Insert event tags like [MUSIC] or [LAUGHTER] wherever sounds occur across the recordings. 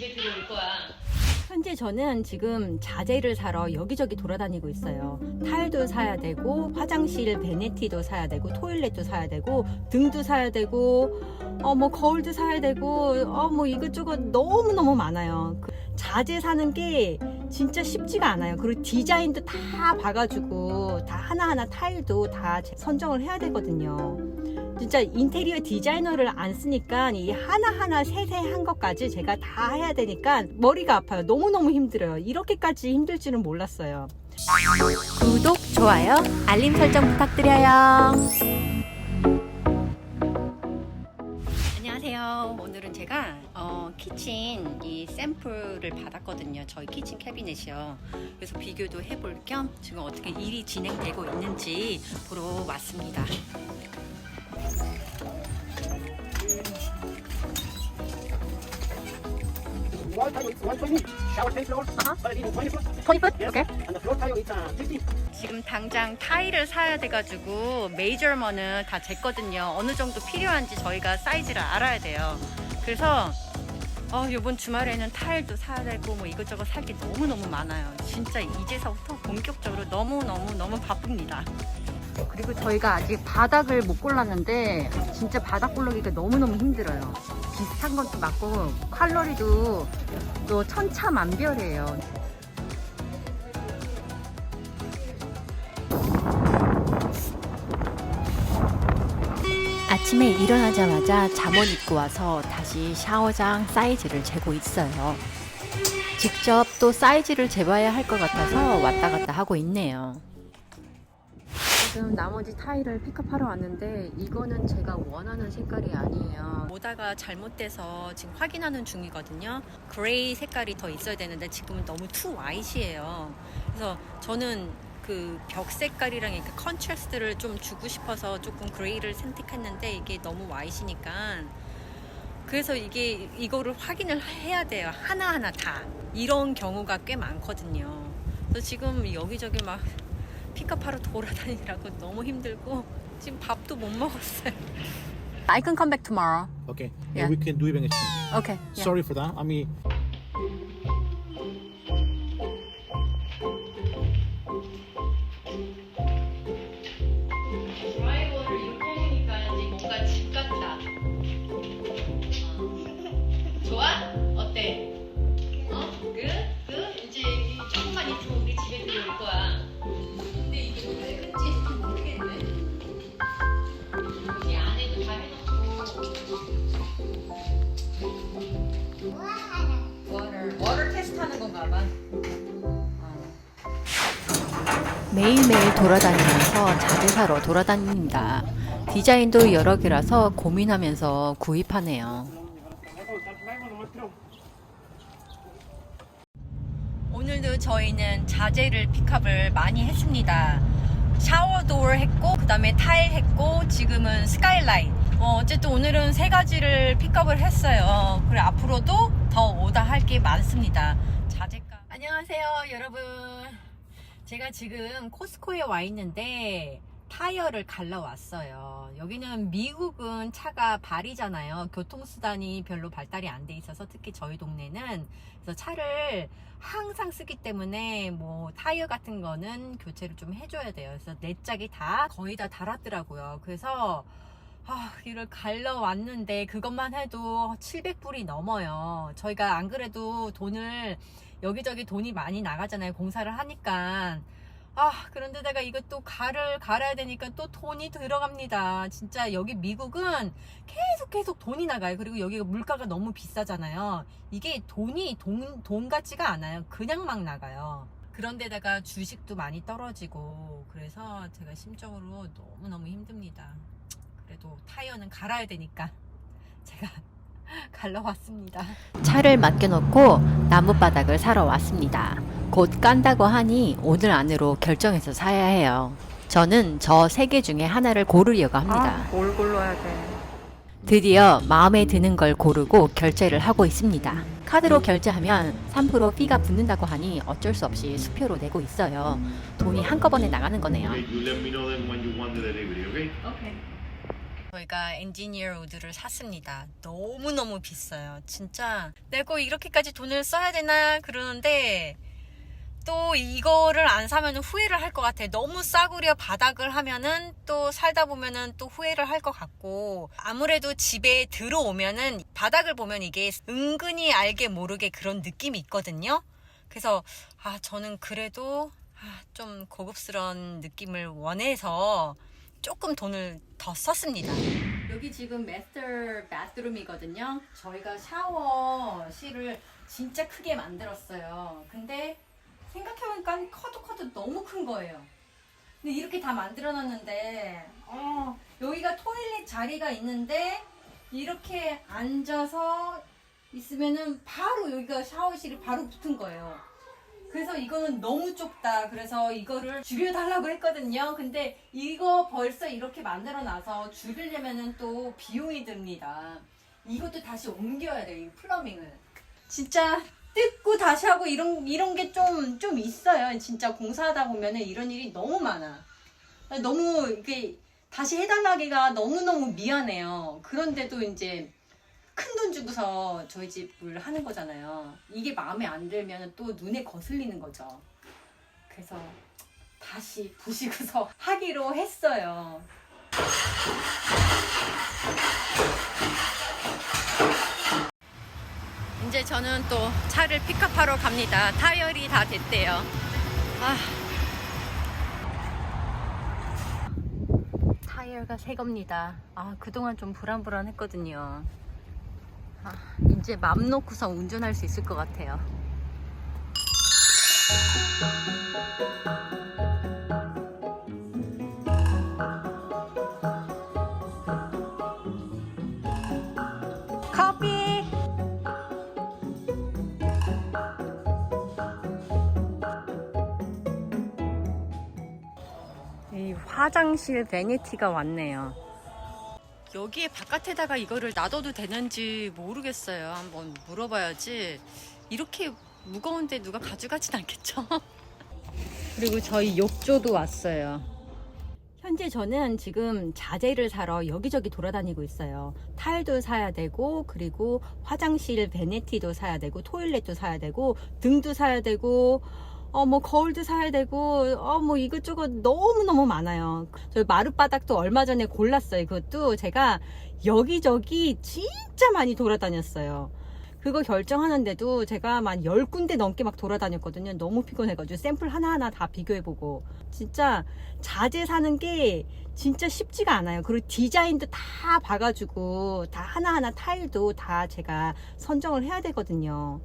집에 들어올 거야. 현재 저는 지금 자재를 사러 여기저기 돌아다니고 있어요. 타일도 사야 되고, 화장실 베네티도 사야 되고, 토일렛도 사야 되고, 등도 사야 되고, 어, 뭐, 거울도 사야 되고, 어, 뭐, 이것저것 너무너무 많아요. 그 자재 사는 게 진짜 쉽지가 않아요. 그리고 디자인도 다 봐가지고, 다 하나하나 타일도 다 선정을 해야 되거든요. 진짜 인테리어 디자이너를 안 쓰니까 이 하나하나 세세한 것까지 제가 다 해야 되니까 머리가 아파요. 너무너무 힘들어요. 이렇게까지 힘들 줄은 몰랐어요. 구독, 좋아요, 알림 설정 부탁드려요. 안녕하세요. 오늘은 제가 어, 키친 이 샘플을 받았거든요. 저희 키친 캐비넷이요. 그래서 비교도 해볼 겸 지금 어떻게 일이 진행되고 있는지 보러 왔습니다. Wall tile is 120. Shower 10 floors. Uh-huh. Toilet is 20 foot. 20 foot? Yes. Okay. And the floor tile is uh, 50. 지금 당장 타일을 사야 돼가지고 메이저먼은 다 쟀거든요. 어느 정도 필요한지 저희가 사이즈를 알아야 돼요. 그래서 어, 이번 주말에는 타일도 사야 되고 뭐 이것저것 살 게 너무너무 많아요. 진짜 이제서부터 본격적으로 너무너무 너무 바쁩니다. 그리고 저희가 아직 바닥을 못 골랐는데 진짜 바닥 고르기가 너무너무 힘들어요. 비슷한 것도 맞고 칼로리도 또 천차만별이에요. 아침에 일어나자마자 잠옷 입고 와서 다시 샤워장 사이즈를 재고 있어요. 직접 또 사이즈를 재봐야 할 것 같아서 왔다 갔다 하고 있네요. 지금 나머지 타일을 픽업하러 왔는데 이거는 제가 원하는 색깔이 아니에요. 모다가 잘못돼서 지금 확인하는 중이거든요. 그레이 색깔이 더 있어야 되는데 지금은 너무 투 화이트예요. 그래서 저는 그 벽 색깔이랑 이렇게 컨트라스트를 좀 주고 싶어서 조금 그레이를 선택했는데 이게 너무 화이트니까 그래서 이게 이거를 확인을 해야 돼요. 하나하나 다. 이런 경우가 꽤 많거든요. 그래서 지금 여기저기 막 픽업하러 돌아다니라고 너무 힘들고 지금 밥도 못 먹었어요. I can come back tomorrow. Okay. Yeah. And we can do even exchange. Okay. yeah. Sorry for that. I mean, 매일매일 돌아다니면서 자재 사러 돌아다닙니다. 디자인도 여러 개라서 고민하면서 구입하네요. 오늘도 저희는 자재를 픽업을 많이 했습니다. 샤워도어 했고, 그 다음에 타일 했고, 지금은 스카이라인. 어, 어쨌든 오늘은 세 가지를 픽업을 했어요. 그래, 앞으로도 더 오다 할 게 많습니다. 자재가. 안녕하세요, 여러분. 제가 지금 코스코에 와 있는데, 타이어를 갈러 왔어요. 여기는 미국은 차가 발이잖아요. 교통수단이 별로 발달이 안 돼 있어서 특히 저희 동네는 그래서 차를 항상 쓰기 때문에 뭐 타이어 같은 거는 교체를 좀 해줘야 돼요. 그래서 내 짝이 다 거의 다 달았더라고요. 그래서 아, 이를 갈러 왔는데 그것만 해도 700불이 넘어요. 저희가 안 그래도 돈을 여기저기 돈이 많이 나가잖아요. 공사를 하니까. 아, 그런데다가 이것도 갈을 갈아야 되니까 또 돈이 들어갑니다. 진짜 여기 미국은 계속 계속 돈이 나가요. 그리고 여기가 물가가 너무 비싸잖아요. 이게 돈이 돈, 돈 같지가 않아요. 그냥 막 나가요. 그런데다가 주식도 많이 떨어지고 그래서 제가 심적으로 너무너무 힘듭니다. 그래도 타이어는 갈아야 되니까 제가 [LAUGHS] 갈러 왔습니다. 차를 맡겨놓고 나무바닥을 사러 왔습니다. 곧 깐다고 하니 오늘 안으로 결정해서 사야 해요. 저는 저 세 개 중에 하나를 고르려고 합니다. 뭘 골라야 돼? 드디어 마음에 드는 걸 고르고 결제를 하고 있습니다. 카드로 결제하면 3% 피가 붙는다고 하니 어쩔 수 없이 수표로 내고 있어요. 돈이 한꺼번에 나가는 거네요. Okay, you let me know then when you want the delivery, okay? 오케이. 저희가 엔지니어 우드를 샀습니다. 너무너무 비싸요. 진짜 내가 이렇게까지 돈을 써야 되나 그러는데 또 이거를 안 사면 후회를 할 것 같아. 너무 싸구려 바닥을 하면은 또 살다 보면은 또 후회를 할 것 같고 아무래도 집에 들어오면은 바닥을 보면 이게 은근히 알게 모르게 그런 느낌이 있거든요. 그래서 아 저는 그래도 아, 좀 고급스러운 느낌을 원해서 조금 돈을 더 썼습니다. 여기 지금 마스터 바스룸이거든요. 저희가 샤워실을 진짜 크게 만들었어요. 근데 생각해보니까 커도 커도 너무 큰 거예요. 근데 이렇게 다 만들어놨는데 어, 여기가 토일렛 자리가 있는데 이렇게 앉아서 있으면은 바로 여기가 샤워실이 바로 붙은 거예요. 그래서 이거는 너무 좁다. 그래서 이거를 줄여달라고 했거든요. 근데 이거 벌써 이렇게 만들어 놔서 줄이려면은 또 비용이 듭니다. 이것도 다시 옮겨야 돼요. 이 플러밍을. 진짜 뜯고 다시 하고 이런 이런 게 좀좀 있어요. 진짜 공사하다 보면은 이런 일이 너무 많아. 너무 이게 다시 해달라기가 너무 너무 미안해요. 그런데도 이제 큰 돈 주고서 저희 집을 하는 거잖아요. 이게 마음에 안 들면 또 눈에 거슬리는 거죠. 그래서 다시 보시고서 [LAUGHS] 하기로 했어요. 이제 저는 또 차를 픽업하러 갑니다. 타이어리 다 됐대요. 아. 타이어가 새 겁니다. 아, 그동안 좀 불안불안했거든요. 아, 이제 맘 놓고서 운전할 수 있을 것 같아요. 커피! 이 화장실 베니티가 왔네요. 여기에 바깥에다가 이거를 놔둬도 되는지 모르겠어요. 한번 물어봐야지. 이렇게 무거운데 누가 가져가진 않겠죠? [LAUGHS] 그리고 저희 욕조도 왔어요. 현재 저는 지금 자재를 사러 여기저기 돌아다니고 있어요. 타일도 사야 되고, 그리고 화장실 베네티도 사야 되고, 토일렛도 사야 되고, 등도 사야 되고, 어, 뭐, 거울도 사야 되고, 어, 뭐, 이것저것 너무너무 많아요. 저 마룻바닥도 얼마 전에 골랐어요. 그것도 제가 여기저기 진짜 많이 돌아다녔어요. 그거 결정하는데도 제가 한 10군데 넘게 막 돌아다녔거든요. 너무 피곤해가지고 샘플 하나하나 다 비교해보고. 진짜 자재 사는 게 진짜 쉽지가 않아요. 그리고 디자인도 다 봐가지고 다 하나하나 타일도 다 제가 선정을 해야 되거든요.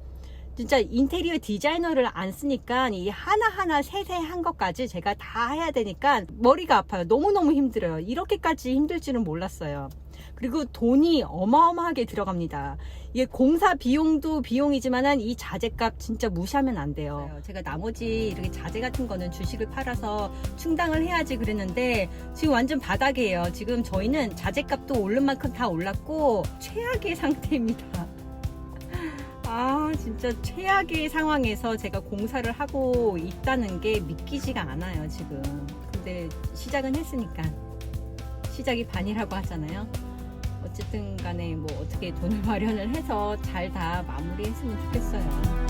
진짜 인테리어 디자이너를 안 쓰니까 이 하나하나 세세한 것까지 제가 다 해야 되니까 머리가 아파요. 너무너무 힘들어요. 이렇게까지 힘들 줄은 몰랐어요. 그리고 돈이 어마어마하게 들어갑니다. 이게 공사 비용도 비용이지만은 이 자재값 진짜 무시하면 안 돼요. 제가 나머지 이렇게 자재 같은 거는 주식을 팔아서 충당을 해야지 그랬는데 지금 완전 바닥이에요. 지금 저희는 자재값도 오른 만큼 다 올랐고 최악의 [LAUGHS] 상태입니다. 아, 진짜 최악의 상황에서 제가 공사를 하고 있다는 게 믿기지가 않아요, 지금. 근데 시작은 했으니까. 시작이 반이라고 하잖아요. 어쨌든 간에 뭐 어떻게 돈을 [LAUGHS] 마련을 해서 잘 다 마무리했으면 좋겠어요.